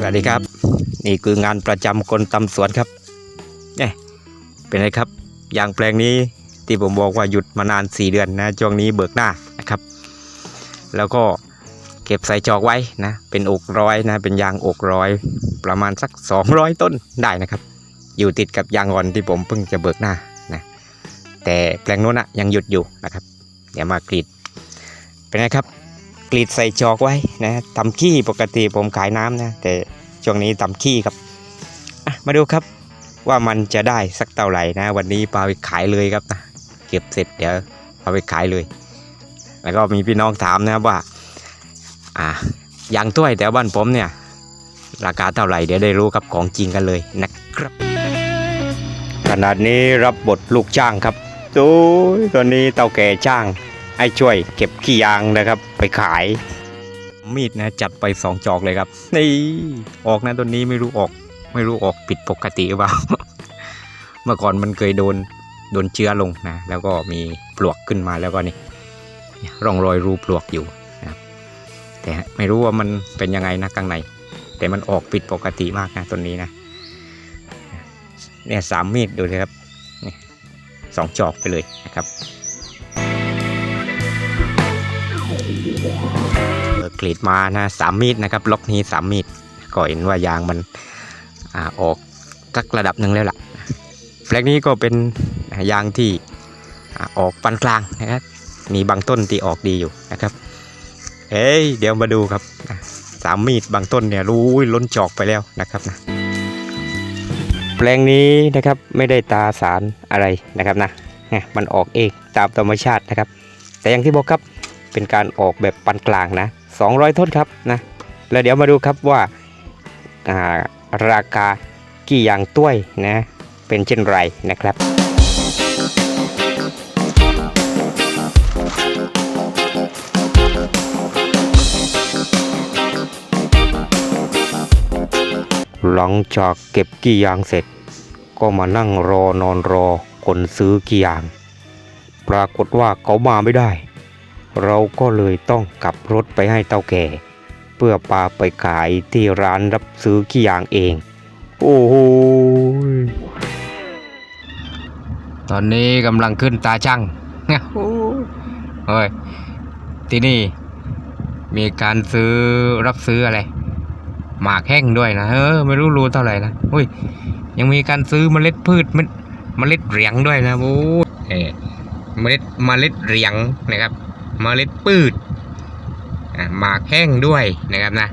สวัสดีครับ นี่คืองานประจำคนตำสวนครับเนี่ยเป็นไงครับยางแปลงนี้ที่ผมบอกว่าหยุดมานาน 4 เดือนนะช่วงนี้เบิกหน้านะครับ แล้วก็เก็บใส่จอกไว้นะเป็นอกร้อยนะเป็นยางอกร้อยประมาณสัก 200 ต้นได้นะครับ อยู่ติดกับยางอ่อนที่ผมเพิ่งจะเบิกหน้านะแต่แปลงโน้นนะยังหยุดอยู่นะครับ เดี๋ยวมากรีดเป็นไงครับ กรีดใส่จอกไว้นะทำขี้ปกติผมขายน้ำนะแต่ช่วงนี้ทำขี้ครับมาดูครับว่ามันจะได้สักเท่าไหร่นะ วันนี้ปาไปขายเลยครับนะเก็บเสร็จเดี๋ยวเอาไปขายเลย แล้วก็มีพี่น้องถามนะครับว่าอ่ายางถ้วยแถวบ้านผมเนี่ย ราคาเท่าไหร่เดี๋ยวได้รู้กับของจริงกันเลยนะครับ ขนาดนี้รับบทลูกจ้างครับดูตอนนี้เต่าแก่จ้าง ให้ช่วยเก็บขี้ยางนะครับ ไปขาย มีดนะจัดไปสองจอกเลยครับนี่ออกนะตัวนี้ไม่รู้ออก ไม่รู้ออกผิดปกติหรือเปล่า เมื่อก่อนมันเคยโดนโดนเชื้อลงนะ แล้วก็มีปลวกขึ้นมาแล้วก็นี่ร่องรอยรูปลวกอยู่นะแต่ไม่รู้ว่ามันเป็นยังไงนะข้างใน แต่มันออกผิดปกติมากนะตัวนี้นะเนี่ยสามมีดดูเลยครับสองจอกไปเลยนะครับ กรีดมานะสามมีดนะครับล็อกนี้สามมีดก็เห็นว่ายางมันอออกสักระดับหนึ่งแล้วล่ะแปลงนี้ก็เป็นยางที่อออกปานกลางนะครับ มีบางต้นที่ออกดีอยู่นะครับเฮ้ยเดี๋ยวมาดูครับสามมีดบางต้นเนี่ยรู้ล้นจอกไปแล้วนะครับนะแปลงนี้นะครับไม่ได้ตาสารอะไรนะครับนะมันออกเองตามธรรมชาตินะครับ แต่อย่างที่บอกครับเป็นการออกแบบปานกลางนะ 200 ต้นครับนะแล้วเดี๋ยวมาดูครับว่าาราคากี่อย่างต้วยนะเป็นเช่นไรนะครับหลังจากเก็บกี่ยางเสร็จ ก็มานั่งรอนอนรอคนซื้อกี่ยาง ปรากฏว่าเขามาไม่ได้ เราก็เลยต้องกลับรถไปให้เต้าแก่ เพื่อปาไปขายที่ร้านรับซื้อขี้ยางเอง โอ้โหตอนนี้กำลังขึ้นตาช่างเฮ้ยที่นี่ มีการซื้อรับซื้ออะไร หมากแห้งด้วยนะเออไม่รู้รู้เท่าไหร่นะอุ้ยยังมีการซื้อเมล็ดพืชเมล็ดเหรียงด้วยนะโอ้ยเออเมล็ดเมล็ดเหรียงนะครับ เมล็ดพืชหมากแห้งด้วยนะครับนะ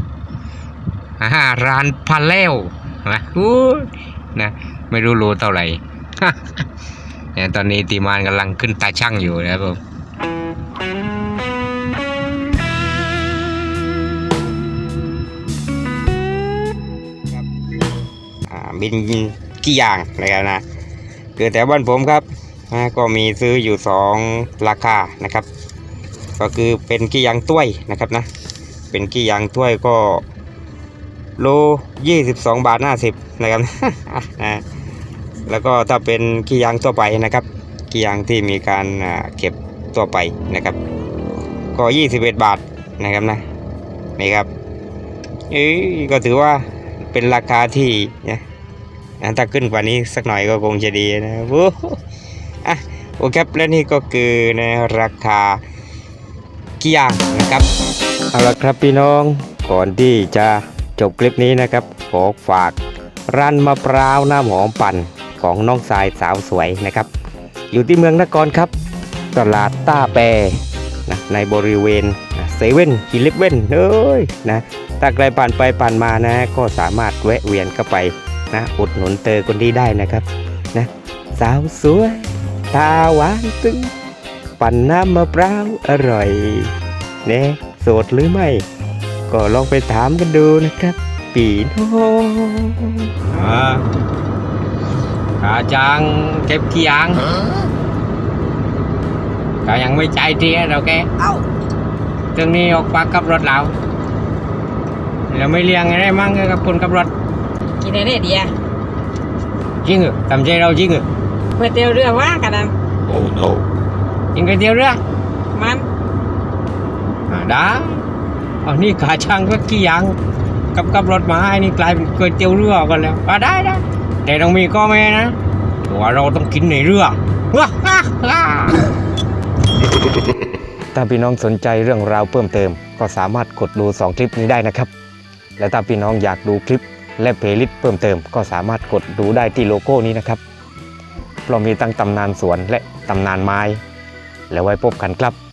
ร้านพันแล้วนะนะไม่รู้รู้เท่าไหร่เนี่ยตอนนี้ตีมานกำลังขึ้นตาช่างอยู่นะครับผมบินกี่อย่างนะครับนะคือแต่บ้านผมครับก็มีซื้ออยู่สองราคานะครับ ก็คือเป็นกี้ยางถ้วยนะครับนะ เป็นกี้ยางถ้วยก็โลยี่สิบสองบาทห้าสิบนะครับนะแล้วก็ถ้าเป็นกี้ยางทั่วไปนะครับกี้ยางที่มีการเก็บทั่วไปนะครับ ก็ยี่สิบเอ็ดบาทนะครับนะนี่ครับเอ้ยก็ถือว่าเป็นราคาที่นะถ้าขึ้นกว่านี้สักหน่อยก็คงจะดีนะโอ้โอะโอเคและนี่ก็คือนราคาี่อย่างนะครับ เอาละครับพี่น้องก่อนที่จะจบคลิปนี้นะครับ ขอฝากร้านมะพร้าวน้ำหอมปั่นของน้องสายสาวสวยนะครับ อยู่ที่เมืองนครครับ ตลาดต้าแปนะในบริเวณเซเว่นอีเลฟเว่นเอ้ยนะถ้าใครผ่านไปผ่านมานะ ก็สามารถแวะเวียนเข้าไปนะอุดหนุนเตอคนนี้ได้นะครับนะสาวสวย ตาหวานตึง ปั่นน้ำมะพร้าวอร่อย เน่โสดหรือไม่ ก็ลองไปถามกันดูนะครับ ปีน้องขาจางเก็บขี้ยางก็ยังไม่ใจเทียเราแกเอ้าตรงนี้ออกปากกับรถเราเราไม่เลี้ยงอะไรมั่งกับคนกับรถกินได้เดียจริงเหรอทำใจเราจริงเหรอเพื่อเตียวเรือว่ากันนั้นจริงก๋วยเตี๋ยวเรือมันอ่า ได้อ๋อนี่ขาช่างก็ขี้ยางกับกับรถมาให้นี่กลายเป็นก๋วยเตี๋ยวเรือกันแล้วอะได้ได้แต่ต้องมีก็ไม่นะต่ว่าเราต้องกินในเรือถ้าพี่น้องสนใจเรื่องราวเพิ่มเติม ก็สามารถกดดู 2 คลิปนี้ได้นะครับ และถ้าพี่น้องอยากดูคลิปและเพลย์ลิสต์เพิ่มเติม ก็สามารถกดดูได้ที่โลโก้นี้นะครับเรามีตั้งตำนานสวนและตำนานไม้ แล้วไว้พบกันครับ